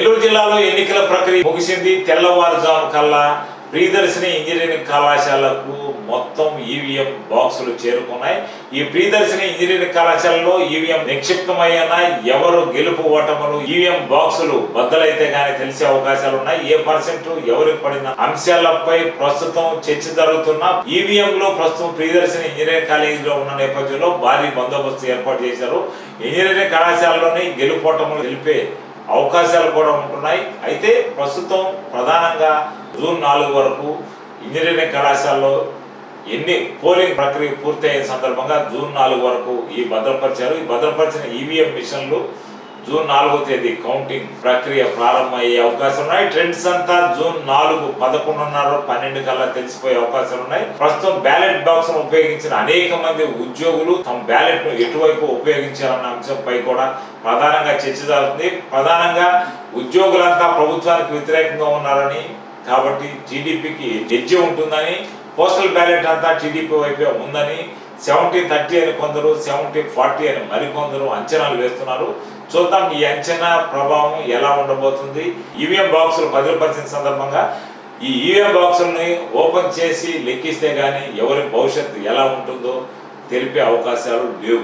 నెల్లూరు జిల్లాలో ఎన్నికల ప్రక్రియ ముగిసింది. తెల్లవారుజాము కల్లా ప్రియదర్శిని ఇంజనీరింగ్ కళాశాలకు మొత్తం ఈవీఎం బాక్సులు చేరుకున్నాయి. ఈ ప్రియదర్శిని ఇంజనీరింగ్ కళాశాలలో ఈవీఎం నిక్షిప్తమయ్యాన? ఎవరు గెలుపు ఓటములు? ఈవీఎం బాక్సులు బద్దలైతే గానీ తెలిసే అవకాశాలు ఉన్నాయి. ఏ పర్సెంట్ ఎవరికి పడిన అంశాలపై ప్రస్తుతం చర్చ జరుగుతున్న. ఈవీఎం లో ప్రస్తుతం ప్రియదర్శిని ఇంజనీరింగ్ కాలేజీలో ఉన్న నేపథ్యంలో భారీ బందోబస్తు ఏర్పాటు చేశారు. ఇంజనీరింగ్ కళాశాలలోని గెలుపోటములు తెలిపే అవకాశాలు కూడా ఉంటున్నాయి. అయితే ప్రస్తుతం ప్రధానంగా జూన్ నాలుగు వరకు ఇంజనీరింగ్ కళాశాలలో ఎన్ని పోలింగ్ ప్రక్రియ పూర్తయిన సందర్భంగా జూన్ నాలుగు వరకు ఈ భద్రపరిచారు. ఈ భద్రపరిచిన ఈవీఎం మిషన్లు జూన్ నాలుగో తేదీ కౌంటింగ్ ప్రక్రియ ప్రారంభమయ్యే అవకాశం ఉన్నాయి. ట్రెండ్స్ అంతా జూన్ నాలుగు పదకొండున్నర పన్నెండు కల్లా తెలిసిపోయే అవకాశాలు ఉన్నాయి. ప్రస్తుతం బ్యాలెట్ బాక్స్ ఉపయోగించిన అనేక మంది ఉద్యోగులు తమ బ్యాలెట్ను ఎటువైపు ఉపయోగించాలన్న అంశంపై కూడా ప్రధానంగా చర్చ జరుగుతుంది. ప్రధానంగా ఉద్యోగులంతా ప్రభుత్వానికి వ్యతిరేకంగా ఉన్నారని కాబట్టి టీడీపీకి ఎడ్జి ఉంటుందని పోస్టల్ బ్యాలెట్ అంతా టీడీపీ వైపే ఉందని సెవెంటీ థర్టీ అని కొందరు సెవెంటీ ఫార్టీ అని మరికొందరు అంచనాలు వేస్తున్నారు. చూద్దాం ఈ అంచనా ప్రభావం ఎలా ఉండబోతుంది. ఈవీఎం బాక్సులు భద్రపరిచిన సందర్భంగా ఈ ఈవీఎం బాక్సుల్ని ఓపెన్ చేసి లెక్కిస్తే కానీ ఎవరి భవిష్యత్తు ఎలా ఉంటుందో తెలిపే అవకాశాలు లేవు.